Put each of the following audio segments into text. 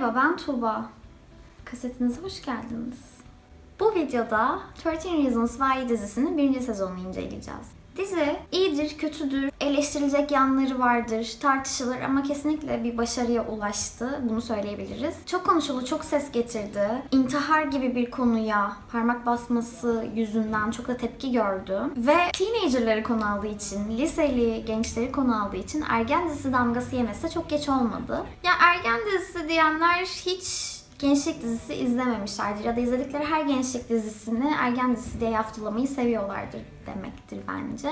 Merhaba ben Tuğba. Kasetinize hoş geldiniz. Bu videoda 13 Reasons Why dizisinin birinci sezonunu inceleyeceğiz. Dizi iyidir, kötüdür, eleştirilecek yanları vardır, tartışılır ama kesinlikle bir başarıya ulaştı. Bunu söyleyebiliriz. Çok konuşuldu, çok ses getirdi. İntihar gibi bir konuya parmak basması yüzünden çok da tepki gördü. Ve teenagerları konu aldığı için, liseli gençleri konu aldığı için ergen dizisi damgası yemesi çok geç olmadı. Ya ergen dizisi diyenler hiç gençlik dizisi izlememişlerdir ya da izledikleri her gençlik dizisini ergen dizisi diye yaftalamayı seviyorlardır demektir bence.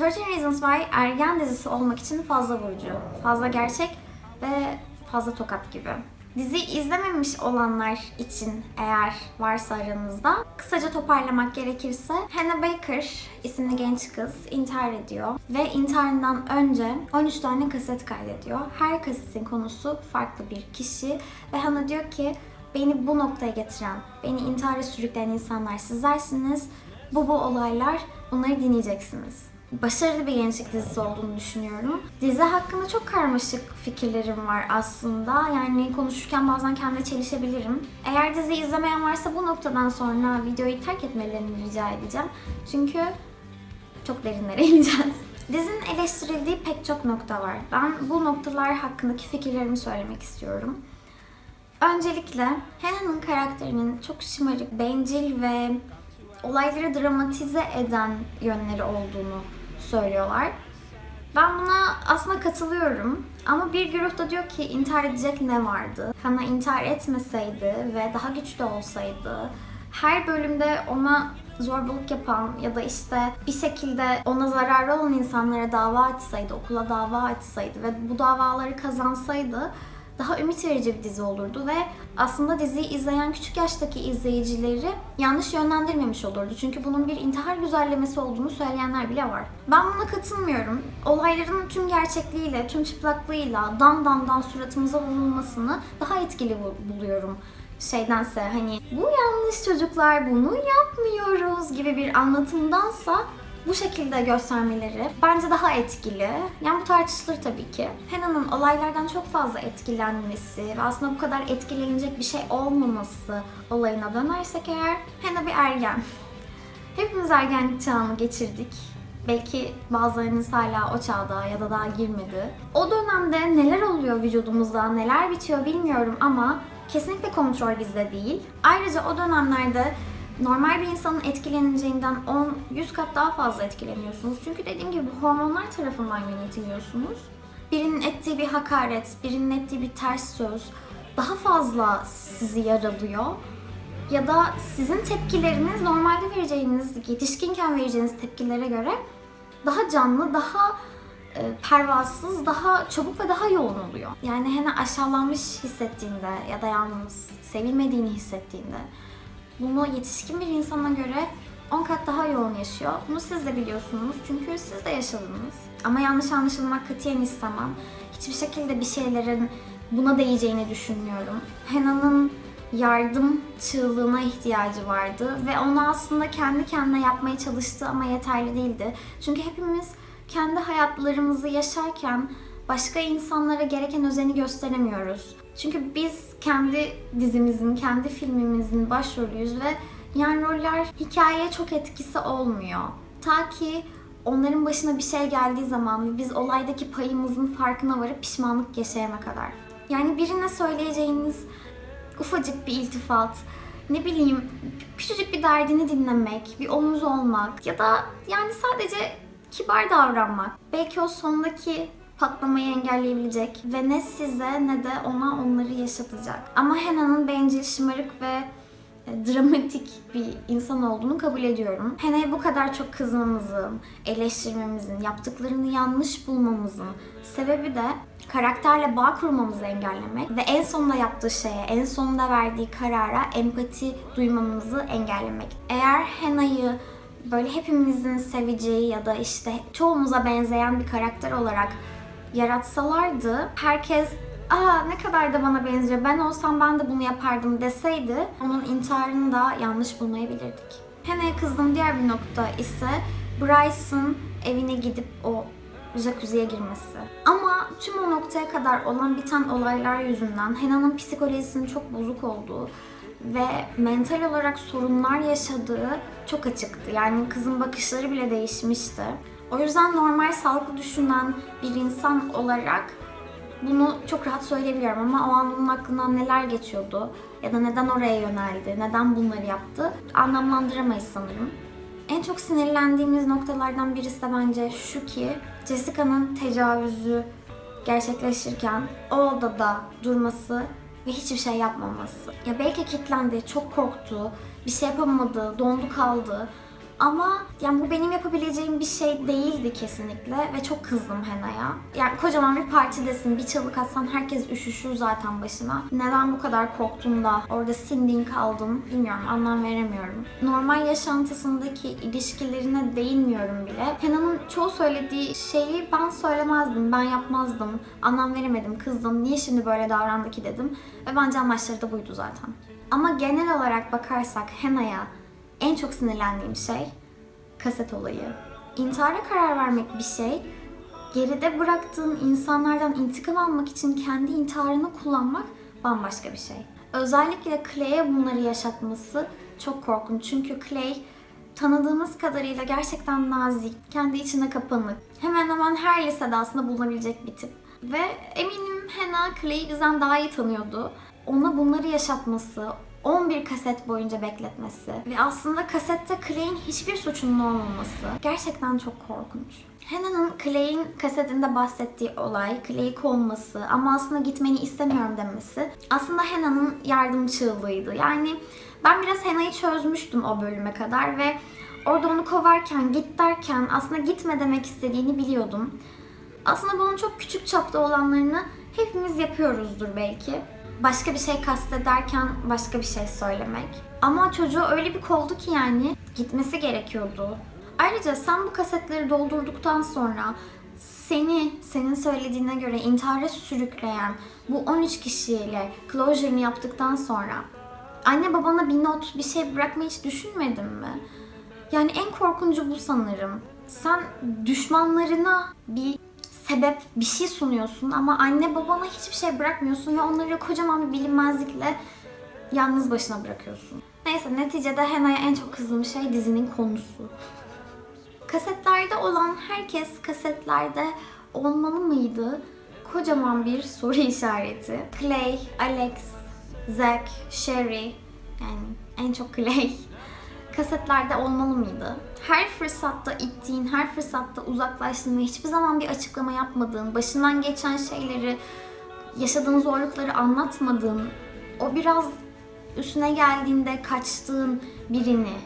13 Reasons Why ergen dizisi olmak için fazla vurucu, fazla gerçek ve fazla tokat gibi. Dizi izlememiş olanlar için eğer varsa aranızda kısaca toparlamak gerekirse Hannah Baker isimli genç kız intihar ediyor ve intiharından önce 13 tane kaset kaydediyor. Her kasetin konusu farklı bir kişi ve Hannah diyor ki beni bu noktaya getiren, beni intihara sürükleyen insanlar sizlersiniz. Bu bu olaylar bunları dinleyeceksiniz başarılı bir gençlik dizisi olduğunu düşünüyorum. Dizi hakkında çok karmaşık fikirlerim var aslında. Yani konuşurken bazen kendime çelişebilirim. Eğer dizi izlemeyen varsa bu noktadan sonra videoyu terk etmelerini rica edeceğim. Çünkü çok derinlere ineceğiz. Dizinin eleştirildiği pek çok nokta var. Ben bu noktalar hakkındaki fikirlerimi söylemek istiyorum. Öncelikle Hannah'nın karakterinin çok şımarık, bencil ve olayları dramatize eden yönleri olduğunu söylüyorlar. Ben buna aslında katılıyorum. Ama bir grup da diyor ki intihar edecek ne vardı? Hana intihar etmeseydi ve daha güçlü olsaydı, her bölümde ona zorbalık yapan ya da işte bir şekilde ona zararlı olan insanlara dava açsaydı, okula dava açsaydı ve bu davaları kazansaydı daha ümit verici bir dizi olurdu ve aslında diziyi izleyen küçük yaştaki izleyicileri yanlış yönlendirmemiş olurdu. Çünkü bunun bir intihar güzellemesi olduğunu söyleyenler bile var. Ben buna katılmıyorum. Olayların tüm gerçekliğiyle, tüm çıplaklığıyla dan dan dan suratımıza vurulmasını daha etkili buluyorum şeydense hani bu yanlış çocuklar bunu yapmıyoruz gibi bir anlatımdansa bu şekilde göstermeleri bence daha etkili. Yani bu tartışılır tabii ki. Hannah'nın olaylardan çok fazla etkilenmesi ve aslında bu kadar etkilenecek bir şey olmaması olayına dönersek eğer Hannah bir ergen. Hepimiz ergenlik çağını geçirdik. Belki bazılarınız hala o çağda ya da daha girmedi. O dönemde neler oluyor vücudumuzda, neler bitiyor bilmiyorum ama kesinlikle kontrol bizde değil. Ayrıca o dönemlerde normal bir insanın etkileneceğinden 10-100 kat daha fazla etkileniyorsunuz. Çünkü dediğim gibi hormonlar tarafından yönetiliyorsunuz. Birinin ettiği bir hakaret, birinin ettiği bir ters söz daha fazla sizi yaralıyor. Ya da sizin tepkileriniz normalde vereceğiniz, yetişkinken vereceğiniz tepkilere göre daha canlı, daha e, pervasız, daha çabuk ve daha yoğun oluyor. Yani hani aşağılanmış hissettiğinde ya da yalnız sevilmediğini hissettiğinde bunu yetişkin bir insana göre 10 kat daha yoğun yaşıyor. Bunu siz de biliyorsunuz çünkü siz de yaşadınız. Ama yanlış anlaşılmak katiyen istemem. Hiçbir şekilde bir şeylerin buna değeceğini düşünmüyorum. Hena'nın yardım çığlığına ihtiyacı vardı ve onu aslında kendi kendine yapmaya çalıştı ama yeterli değildi. Çünkü hepimiz kendi hayatlarımızı yaşarken başka insanlara gereken özeni gösteremiyoruz. Çünkü biz kendi dizimizin, kendi filmimizin başrolüyüz ve yan roller hikayeye çok etkisi olmuyor. Ta ki onların başına bir şey geldiği zaman ve biz olaydaki payımızın farkına varıp pişmanlık yaşayana kadar. Yani birine söyleyeceğiniz ufacık bir iltifat, ne bileyim küçücük bir derdini dinlemek, bir omuz olmak ya da yani sadece kibar davranmak. Belki o sondaki patlamayı engelleyebilecek ve ne size ne de ona onları yaşatacak. Ama Hannah'nın bencil, şımarık ve e, dramatik bir insan olduğunu kabul ediyorum. Hannah'ya bu kadar çok kızmamızın, eleştirmemizin, yaptıklarını yanlış bulmamızın sebebi de karakterle bağ kurmamızı engellemek ve en sonunda yaptığı şeye, en sonunda verdiği karara empati duymamızı engellemek. Eğer Hannah'yı böyle hepimizin seveceği ya da işte çoğumuza benzeyen bir karakter olarak yaratsalardı herkes aa ne kadar da bana benziyor ben olsam ben de bunu yapardım deseydi onun intiharını da yanlış bulmayabilirdik. Hannah'ya kızdığım diğer bir nokta ise Bryce'ın evine gidip o jacuzziye girmesi. Ama tüm o noktaya kadar olan biten olaylar yüzünden Hena'nın psikolojisinin çok bozuk olduğu ve mental olarak sorunlar yaşadığı çok açıktı. Yani kızın bakışları bile değişmişti. O yüzden normal sağlıklı düşünen bir insan olarak bunu çok rahat söyleyebiliyorum ama o an onun aklından neler geçiyordu ya da neden oraya yöneldi, neden bunları yaptı anlamlandıramayız sanırım. En çok sinirlendiğimiz noktalardan birisi de bence şu ki Jessica'nın tecavüzü gerçekleşirken o odada durması ve hiçbir şey yapmaması. Ya belki kilitlendi, çok korktu, bir şey yapamadı, dondu kaldı. Ama yani bu benim yapabileceğim bir şey değildi kesinlikle ve çok kızdım Hena'ya. Yani kocaman bir partidesin, bir çalık atsan herkes üşüşür zaten başına. Neden bu kadar korktun da orada sindin kaldın bilmiyorum, anlam veremiyorum. Normal yaşantısındaki ilişkilerine değinmiyorum bile. Hena'nın çoğu söylediği şeyi ben söylemezdim, ben yapmazdım, anlam veremedim, kızdım, niye şimdi böyle davrandı ki dedim. Ve bence amaçları da buydu zaten. Ama genel olarak bakarsak Hena'ya en çok sinirlendiğim şey kaset olayı. İntihara karar vermek bir şey, geride bıraktığın insanlardan intikam almak için kendi intiharını kullanmak bambaşka bir şey. Özellikle Clay'e bunları yaşatması çok korkunç. Çünkü Clay tanıdığımız kadarıyla gerçekten nazik, kendi içine kapanık. Hemen hemen her lisede aslında bulunabilecek bir tip. Ve eminim Hannah Clay'i bizden daha iyi tanıyordu. Ona bunları yaşatması, 11 kaset boyunca bekletmesi ve aslında kasette Clay'in hiçbir suçunun olmaması gerçekten çok korkunç. Hannah'ın Clay'in kasetinde bahsettiği olay, Clay'i kovması ama aslında gitmeni istemiyorum demesi aslında Hannah'ın yardım çığlığıydı. Yani ben biraz Hannah'yı çözmüştüm o bölüme kadar ve orada onu kovarken, git derken aslında gitme demek istediğini biliyordum. Aslında bunun çok küçük çapta olanlarını hepimiz yapıyoruzdur belki başka bir şey kastederken başka bir şey söylemek. Ama çocuğu öyle bir kovdu ki yani gitmesi gerekiyordu. Ayrıca sen bu kasetleri doldurduktan sonra seni, senin söylediğine göre intihara sürükleyen bu 13 kişiyle closure'ını yaptıktan sonra anne babana bir not, bir şey bırakmayı hiç düşünmedin mi? Yani en korkuncu bu sanırım. Sen düşmanlarına bir sebep bir şey sunuyorsun ama anne babana hiçbir şey bırakmıyorsun ve onları kocaman bir bilinmezlikle yalnız başına bırakıyorsun. Neyse neticede Hannah'ya en çok kızdığım şey dizinin konusu. Kasetlerde olan herkes kasetlerde olmalı mıydı? Kocaman bir soru işareti. Clay, Alex, Zack, Sherry yani en çok Clay kasetlerde olmalı mıydı? Her fırsatta ittiğin, her fırsatta uzaklaştığın ve hiçbir zaman bir açıklama yapmadığın, başından geçen şeyleri, yaşadığın zorlukları anlatmadığın, o biraz üstüne geldiğinde kaçtığın birini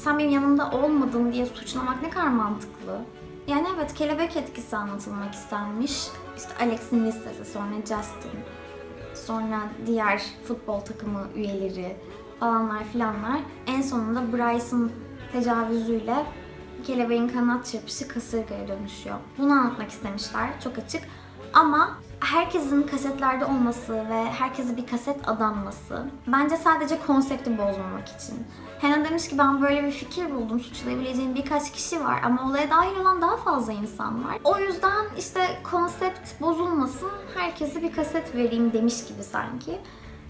sen benim yanımda olmadın diye suçlamak ne kadar mantıklı. Yani evet kelebek etkisi anlatılmak istenmiş. İşte Alex'in listesi, sonra Justin, sonra diğer futbol takımı üyeleri, falanlar filanlar. En sonunda Bryce'ın tecavüzüyle kelebeğin kanat çırpışı kasırgaya dönüşüyor. Bunu anlatmak istemişler. Çok açık. Ama herkesin kasetlerde olması ve herkese bir kaset adanması bence sadece konsepti bozmamak için. Hena demiş ki ben böyle bir fikir buldum. Suçlayabileceğim birkaç kişi var ama olaya dahil olan daha fazla insan var. O yüzden işte konsept bozulmasın, herkese bir kaset vereyim demiş gibi sanki.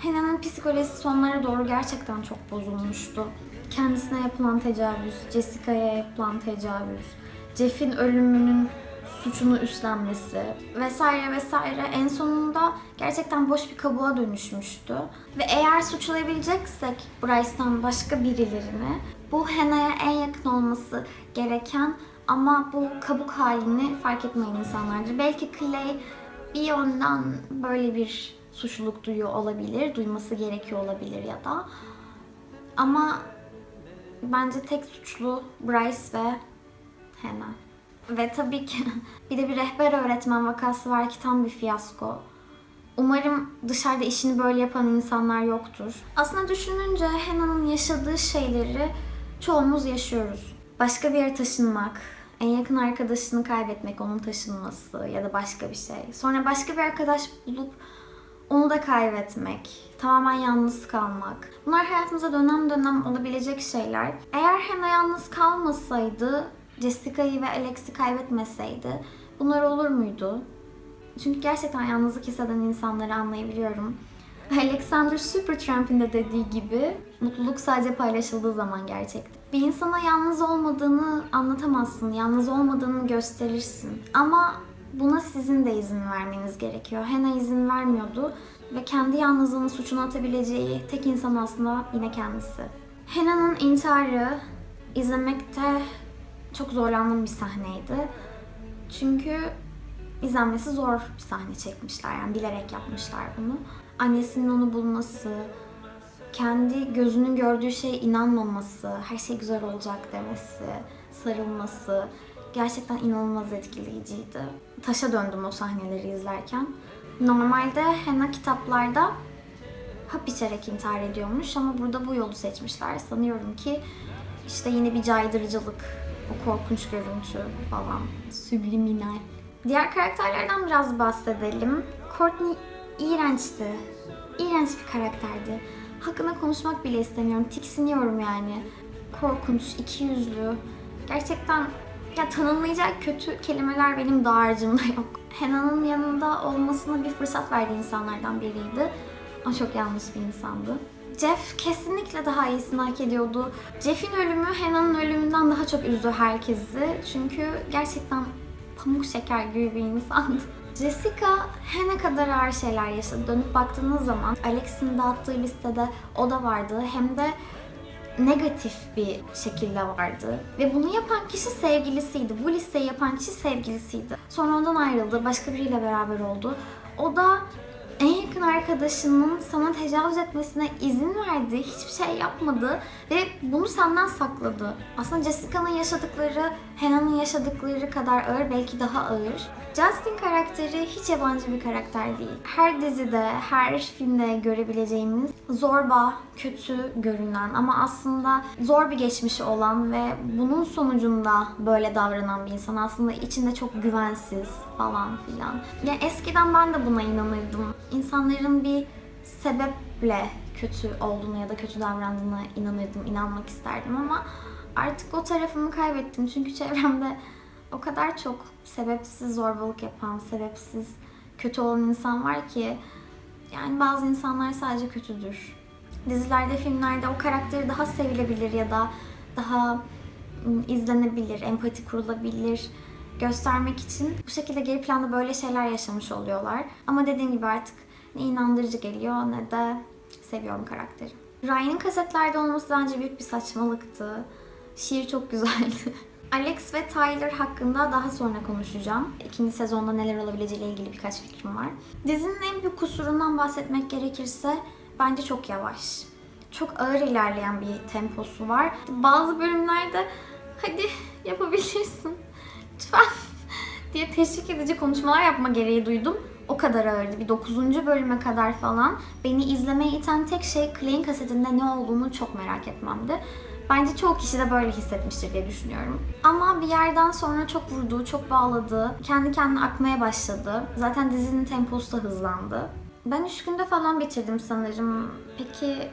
Hena'nın psikolojisi sonlara doğru gerçekten çok bozulmuştu. Kendisine yapılan tecavüz, Jessica'ya yapılan tecavüz, Jeff'in ölümünün suçunu üstlenmesi vesaire vesaire en sonunda gerçekten boş bir kabuğa dönüşmüştü. Ve eğer suçlayabileceksek Bryce'tan başka birilerini bu Hannah'ya en yakın olması gereken ama bu kabuk halini fark etmeyen insanlardır. Belki Clay bir yönden böyle bir suçluluk duyuyor olabilir, duyması gerekiyor olabilir ya da. Ama bence tek suçlu Bryce ve Hannah. Ve tabii ki bir de bir rehber öğretmen vakası var ki tam bir fiyasko. Umarım dışarıda işini böyle yapan insanlar yoktur. Aslında düşününce Hannah'nın yaşadığı şeyleri çoğumuz yaşıyoruz. Başka bir yere taşınmak, en yakın arkadaşını kaybetmek, onun taşınması ya da başka bir şey. Sonra başka bir arkadaş bulup onu da kaybetmek, tamamen yalnız kalmak. Bunlar hayatımıza dönem dönem olabilecek şeyler. Eğer Hannah yalnız kalmasaydı Jessica'yı ve Alex'i kaybetmeseydi bunlar olur muydu? Çünkü gerçekten yalnızlık hisseden insanları anlayabiliyorum. Alexander Supertramp'in de dediği gibi mutluluk sadece paylaşıldığı zaman gerçektir. Bir insana yalnız olmadığını anlatamazsın, yalnız olmadığını gösterirsin. Ama buna sizin de izin vermeniz gerekiyor. Hannah izin vermiyordu ve kendi yalnızlığını suçuna atabileceği tek insan aslında yine kendisi. Hannah'ın intiharı izlemekte çok zorlandığım bir sahneydi. Çünkü izlenmesi zor bir sahne çekmişler. Yani bilerek yapmışlar bunu. Annesinin onu bulması, kendi gözünün gördüğü şeye inanmaması, her şey güzel olacak demesi, sarılması gerçekten inanılmaz etkileyiciydi. Taşa döndüm o sahneleri izlerken. Normalde Hannah kitaplarda hap içerek intihar ediyormuş ama burada bu yolu seçmişler. Sanıyorum ki işte yine bir caydırıcılık, o korkunç görüntü falan, subliminal. Diğer karakterlerden biraz bahsedelim. Courtney iğrençti. İğrenç bir karakterdi. Hakkında konuşmak bile istemiyorum. Tiksiniyorum yani. Korkunç, ikiyüzlü. Gerçekten ya tanımlayacak kötü kelimeler benim dağarcığımda yok. Hannah'nın yanında olmasına bir fırsat verdiği insanlardan biriydi. Ama çok yanlış bir insandı. Jeff kesinlikle daha iyisini hak ediyordu. Jeff'in ölümü Hannah'nın ölümünden daha çok üzdü herkesi. Çünkü gerçekten pamuk şeker gibi bir insandı. Jessica Hannah kadar ağır şeyler yaşadı. Dönüp baktığınız zaman Alex'in dağıttığı listede o da vardı. Hem de negatif bir şekilde vardı. Ve bunu yapan kişi sevgilisiydi. Bu listeyi yapan kişi sevgilisiydi. Sonra ondan ayrıldı. Başka biriyle beraber oldu. O da en yakın arkadaşının sana tecavüz etmesine izin verdi. Hiçbir şey yapmadı ve bunu senden sakladı. Aslında Jessica'nın yaşadıkları, Hannah'nın yaşadıkları kadar ağır, belki daha ağır. Justin karakteri hiç yabancı bir karakter değil. Her dizide, her filmde görebileceğimiz zorba, kötü görünen ama aslında zor bir geçmişi olan ve bunun sonucunda böyle davranan bir insan. Aslında içinde çok güvensiz falan filan. Yani eskiden ben de buna inanırdım. İnsanların bir sebeple kötü olduğunu ya da kötü davrandığına inanırdım, inanmak isterdim ama artık o tarafımı kaybettim. Çünkü çevremde o kadar çok sebepsiz zorbalık yapan, sebepsiz kötü olan insan var ki yani bazı insanlar sadece kötüdür. Dizilerde, filmlerde o karakteri daha sevilebilir ya da daha ım, izlenebilir, empati kurulabilir göstermek için bu şekilde geri planda böyle şeyler yaşamış oluyorlar. Ama dediğim gibi artık ne inandırıcı geliyor ne de seviyorum karakteri. Ryan'ın kasetlerde olması bence büyük bir saçmalıktı. Şiir çok güzeldi. Alex ve Tyler hakkında daha sonra konuşacağım. İkinci sezonda neler olabileceğiyle ilgili birkaç fikrim var. Dizinin en büyük kusurundan bahsetmek gerekirse bence çok yavaş. Çok ağır ilerleyen bir temposu var. Bazı bölümlerde hadi yapabilirsin lütfen diye teşvik edici konuşmalar yapma gereği duydum. O kadar ağırdı. Bir 9. bölüme kadar falan beni izlemeye iten tek şey Clay'in kasetinde ne olduğunu çok merak etmemdi. Bence çoğu kişi de böyle hissetmiştir diye düşünüyorum. Ama bir yerden sonra çok vurdu, çok bağladı. Kendi kendine akmaya başladı. Zaten dizinin temposu da hızlandı. Ben 3 günde falan bitirdim sanırım. Peki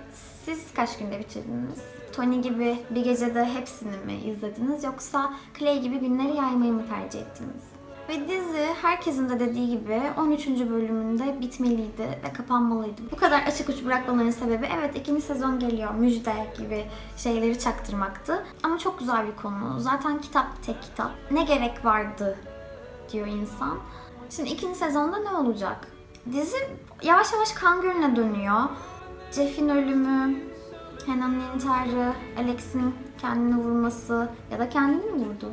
siz kaç günde bitirdiniz? Tony gibi bir gecede hepsini mi izlediniz yoksa Clay gibi günleri yaymayı mı tercih ettiniz? Ve dizi herkesin de dediği gibi 13. bölümünde bitmeliydi ve kapanmalıydı. Bu kadar açık uç bırakmaların sebebi evet ikinci sezon geliyor müjde gibi şeyleri çaktırmaktı. Ama çok güzel bir konu. Zaten kitap tek kitap. Ne gerek vardı diyor insan. Şimdi ikinci sezonda ne olacak? Dizi yavaş yavaş kan gölüne dönüyor. Jeff'in ölümü, Hannah'ın intiharı, Alex'in kendini vurması ya da kendini mi vurdu?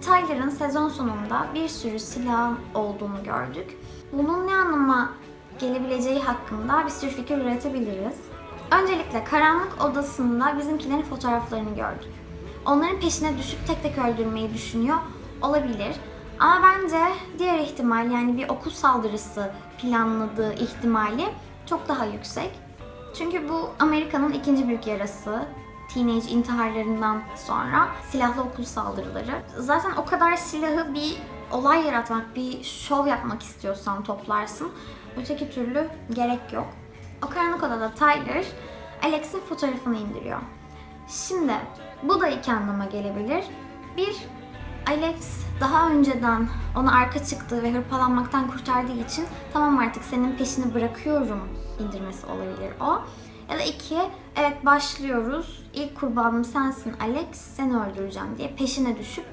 Tyler'ın sezon sonunda bir sürü silah olduğunu gördük. Bunun ne anlama gelebileceği hakkında bir sürü fikir üretebiliriz. Öncelikle karanlık odasında bizimkilerin fotoğraflarını gördük. Onların peşine düşüp tek tek öldürmeyi düşünüyor olabilir. Ama bence diğer ihtimal yani bir okul saldırısı planladığı ihtimali çok daha yüksek. Çünkü bu Amerika'nın ikinci büyük yarası. Teenage intiharlarından sonra silahlı okul saldırıları. Zaten o kadar silahı bir olay yaratmak, bir şov yapmak istiyorsan toplarsın. Öteki türlü gerek yok. O karanlık odada Tyler, Alex'in fotoğrafını indiriyor. Şimdi bu da iki anlama gelebilir. Bir, Alex daha önceden ona arka çıktığı ve hırpalanmaktan kurtardığı için tamam artık senin peşini bırakıyorum indirmesi olabilir o. Ya iki, evet başlıyoruz. İlk kurbanım sensin Alex, seni öldüreceğim diye peşine düşüp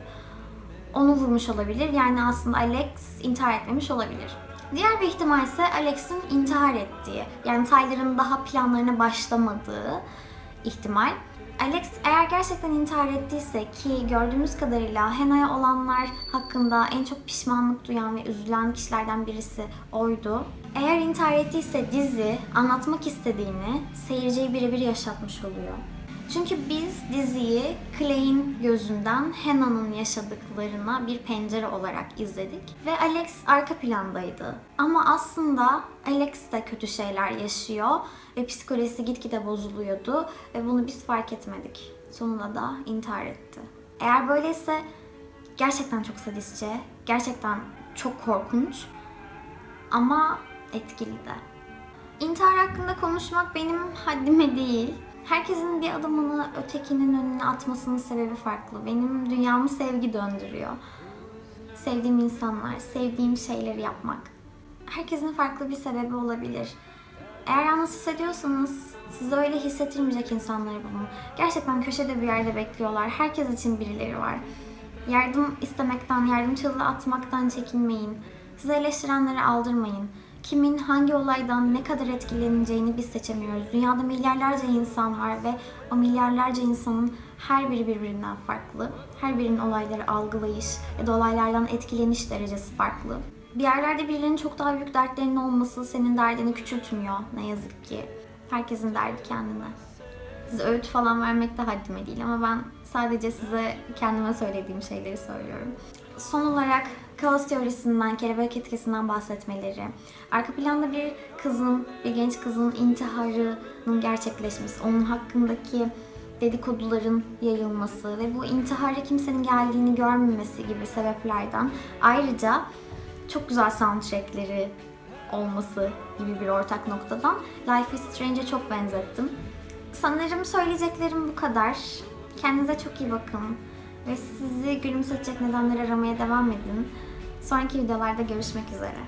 onu vurmuş olabilir. Yani aslında Alex intihar etmemiş olabilir. Diğer bir ihtimal ise Alex'in intihar ettiği, yani Tyler'ın daha planlarına başlamadığı ihtimal. Alex eğer gerçekten intihar ettiyse ki gördüğümüz kadarıyla Hannah'ya olanlar hakkında en çok pişmanlık duyan ve üzülen kişilerden birisi oydu. Eğer intihar ettiyse dizi anlatmak istediğini seyirciye birebir yaşatmış oluyor. Çünkü biz diziyi Clay'in gözünden Hannah'nın yaşadıklarına bir pencere olarak izledik. Ve Alex arka plandaydı. Ama aslında Alex de kötü şeyler yaşıyor ve psikolojisi gitgide bozuluyordu ve bunu biz fark etmedik. Sonunda da intihar etti. Eğer böyleyse gerçekten çok sadistçe, gerçekten çok korkunç ama etkili de. İntihar hakkında konuşmak benim haddime değil. Herkesin bir adımını ötekinin önüne atmasının sebebi farklı. Benim dünyamı sevgi döndürüyor. Sevdiğim insanlar, sevdiğim şeyleri yapmak. Herkesin farklı bir sebebi olabilir. Eğer yalnız hissediyorsanız size öyle hissettirmeyecek insanları bulun. Gerçekten köşede bir yerde bekliyorlar. Herkes için birileri var. Yardım istemekten, yardım çığlığı atmaktan çekinmeyin. Sizi eleştirenleri aldırmayın. Kimin hangi olaydan ne kadar etkileneceğini biz seçemiyoruz. Dünyada milyarlarca insan var ve o milyarlarca insanın her biri birbirinden farklı. Her birinin olayları algılayış ya da olaylardan etkileniş derecesi farklı. Bir yerlerde birilerinin çok daha büyük dertlerinin olması senin derdini küçültmüyor ne yazık ki. Herkesin derdi kendine. Size öğüt falan vermek de haddime değil ama ben sadece size kendime söylediğim şeyleri söylüyorum. Son olarak kaos teorisinden, kelebek etkisinden bahsetmeleri, arka planda bir kızın, bir genç kızın intiharının gerçekleşmesi, onun hakkındaki dedikoduların yayılması ve bu intihara kimsenin geldiğini görmemesi gibi sebeplerden ayrıca çok güzel soundtrackleri olması gibi bir ortak noktadan Life is Strange'e çok benzettim. Sanırım söyleyeceklerim bu kadar. Kendinize çok iyi bakın. Ve sizi gülümsetecek nedenler aramaya devam edin. Sonraki videolarda görüşmek üzere.